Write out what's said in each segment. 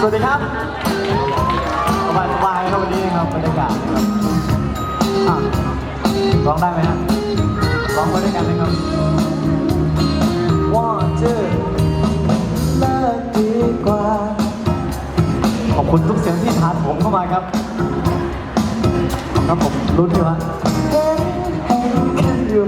สวัสดีครับสบายสบายๆครับวันนี้ครับบรรยากาศนะครับอะร้องได้ไหมฮะร้องไปด้วยกันไหมครับ one two เลิกดีกว่า ขอบคุณทุกเสียงที่ถาโถมเข้ามาครับ ครับผมรุ่นที่ว่าเห็นเห็นกันอยู่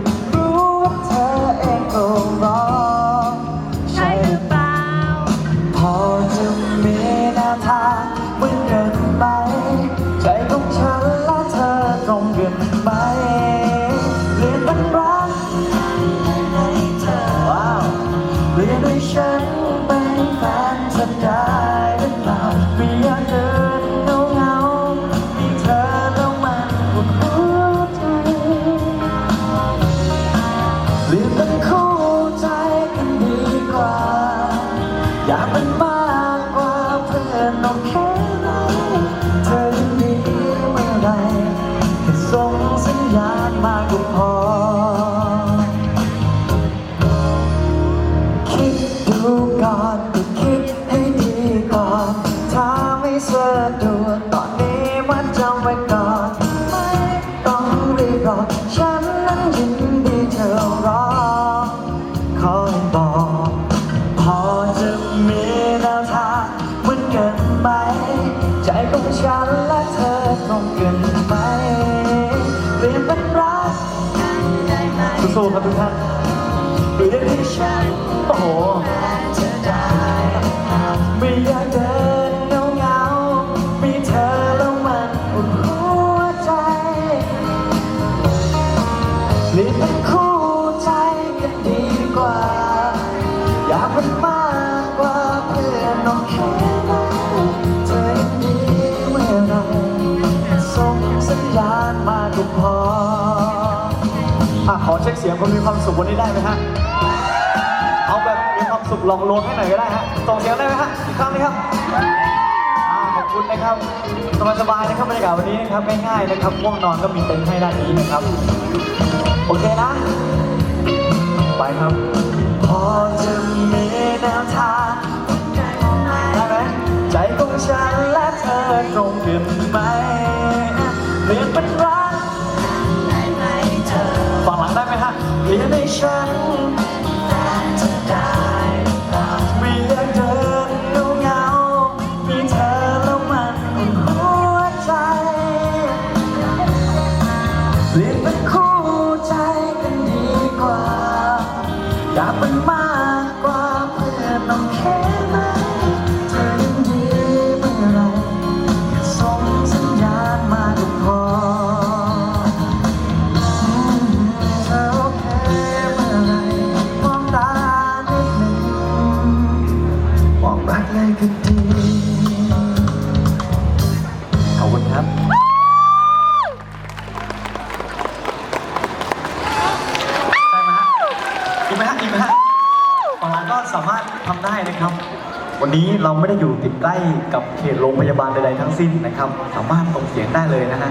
ว้ก่อนไม่ต้องรีบรอฉันนั้นยินดีเธอรอคอยบอก พอจะมีแนวทางเหมือนกันไหม ใจของฉันและเธอตรงกันไหมเปลี่ยนเป็นรักได้ไหมสู้ๆครับทุกท่านเปลี่ยนให้ฉันโอ้โหไม่อยากเดิ เสียงคนมีความสุขวันนี้ได้ไหมฮะ เอาแบบมีความสุขลองลงให้หน่อยก็ได้ฮะ ส่งเสียงได้ไหมฮะอีกครั้งนี้ครับอ่าขอบคุณนะครับสบายๆนะครับบรรยากาศวันนี้นะครับง่ายๆนะครับง่วงนอนก็มีเต็นท์ให้ด้านนี้นะครับ โอเคนะ ไปครับ พอจะมีแนวทางได้ไหมใจของฉันและเธอตรงกันไหมเปลี่ยนเป็นได้ ให้ฉันแต่จะได้หรือเล่าไม่อยากเดินเงาเงาๆมีเธอแล้วมันอุ่นหัวใจเปลี่ยนเป็นคู่ใจกันดีกว่า อยากเป็นมากกว่าเพื่อนน้องแค่ ไหมฮะอีกไหมฮะฝั่งหลังก็สามารถทำได้นะครับ วันนี้เราไม่ได้อยู่ติดใกล้กับเขตโรงพยาบาลใดๆทั้งสิ้นนะครับ สามารถส่งเสียงได้เลยนะฮะ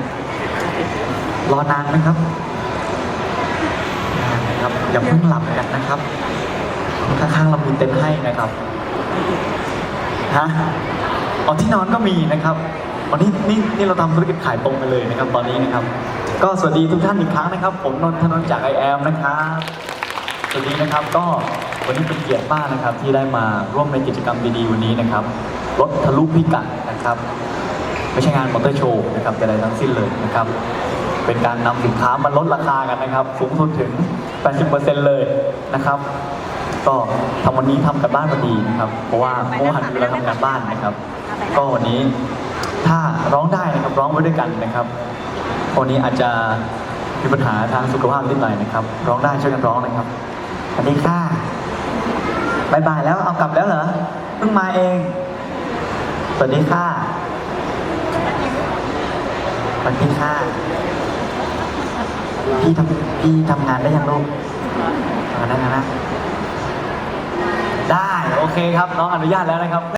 รอนานไหมครับนะครับอย่าเพิ่งหลับกันนะครับข้างๆเรามีเต็นท์ให้นะครับฮะอ๋อที่นอนก็มีนะครับวันนี้นี่นี่เราทำธุรกิจขายตรงกันเลยนะครับ ตอนนี้นะครับ ก็สวัสดีทุกท่านอีกครั้งนะครับ ผมนนทนนท์จากไอแอมนะครับ สวัสดีนะครับก็วันนี้เป็นเกียรติมากนะครับที่ได้มาร่วมในกิจกรรมดีๆวันนี้นะครับรถทะลุพิกัดนะครับ ไม่ใช่งานมอเตอร์โชว์นะครับแต่ใดทั้งสิ้นเลยนะครับ เป็นการนำสินค้ามาลดราคากันนะครับ สูงสุดถึง 80%เลยนะครับ ก็ทำวันนี้ทำกันบ้านพอดีนะครับ เพราะว่าเมื่อวานเราทำการบ้านนะครับ ก็วันนี้ถ้าร้องได้นะครับร้องไปด้วยกันนะครับวันนี้อาจจะมีปัญหาทางสุขภาพนิดหน่อยนะครับ ร้องได้ช่วยกันร้องนะครับ วัสดีค่ะบายบายแล้วเอากลับแล้วเหรอเพิ่งมาเอง สวัสดีค่ะ สวัสดีค่ะ พี่ทำพี่ทำงานได้ยังลูกทำงานได้ไหมนะ ได้ โอเคครับ น้องอนุญาตแล้วนะครับ